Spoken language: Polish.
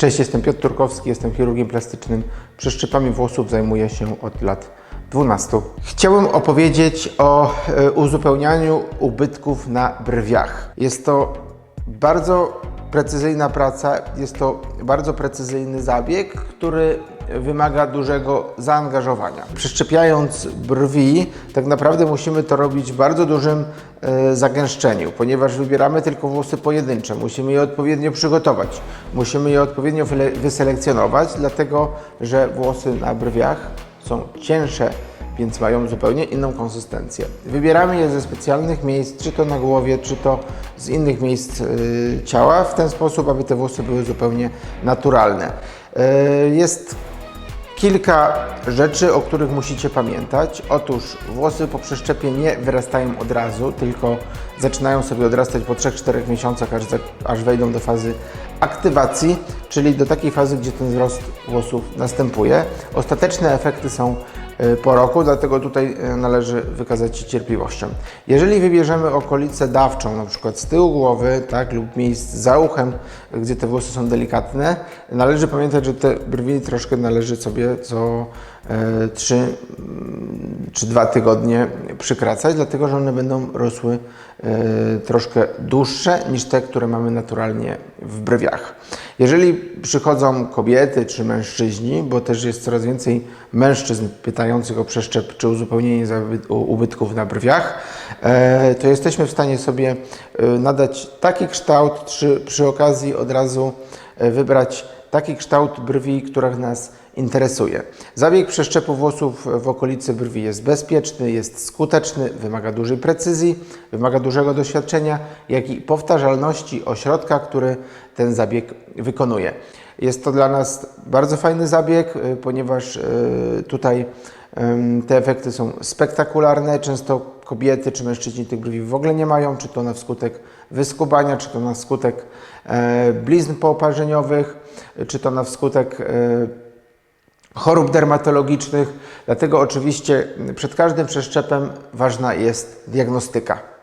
Cześć, jestem Piotr Turkowski, jestem chirurgiem plastycznym. Przeszczepami włosów zajmuję się od lat 12. Chciałem opowiedzieć o e, uzupełnianiu ubytków na brwiach. Jest to bardzo precyzyjna praca, jest to bardzo precyzyjny zabieg, który wymaga dużego zaangażowania. Przeszczepiając brwi, tak naprawdę musimy to robić w bardzo dużym e, zagęszczeniu, ponieważ wybieramy tylko włosy pojedyncze. Musimy je odpowiednio przygotować, musimy je odpowiednio wyselekcjonować, dlatego że włosy na brwiach są cięższe, więc mają zupełnie inną konsystencję. Wybieramy je ze specjalnych miejsc, czy to na głowie, czy to z innych miejsc y, ciała, w ten sposób, aby te włosy były zupełnie naturalne. Y, jest Kilka rzeczy, o których musicie pamiętać. Otóż włosy po przeszczepie nie wyrastają od razu, tylko zaczynają sobie odrastać po 3-4 miesiącach, aż, aż wejdą do fazy aktywacji, czyli do takiej fazy, gdzie ten wzrost włosów następuje. Ostateczne efekty są po roku, dlatego tutaj y, należy wykazać się cierpliwością. Jeżeli wybierzemy okolicę dawczą, na przykład z tyłu głowy, tak, lub miejsc za uchem, gdzie te włosy są delikatne, należy pamiętać, że te brwi troszkę należy sobie co 3 czy 2 tygodnie przykracać, dlatego że one będą rosły e, troszkę dłuższe niż te, które mamy naturalnie w brwiach. Jeżeli przychodzą kobiety czy mężczyźni, bo też jest coraz więcej mężczyzn pytających o przeszczep czy uzupełnienie ubytków na brwiach, e, to jesteśmy w stanie sobie e, nadać taki kształt, czy przy okazji od razu e, wybrać taki kształt brwi, który nas interesuje. Zabieg przeszczepu włosów w okolicy brwi jest bezpieczny, jest skuteczny, wymaga dużej precyzji, wymaga dużego doświadczenia, jak i powtarzalności ośrodka, który ten zabieg wykonuje. Jest to dla nas bardzo fajny zabieg, y, ponieważ y, tutaj te efekty są spektakularne. Często kobiety czy mężczyźni tych brwi w ogóle nie mają, czy to na wskutek wyskubania, czy to na skutek e, blizn pooparzeniowych, czy to na wskutek e, chorób dermatologicznych. Dlatego oczywiście przed każdym przeszczepem ważna jest diagnostyka.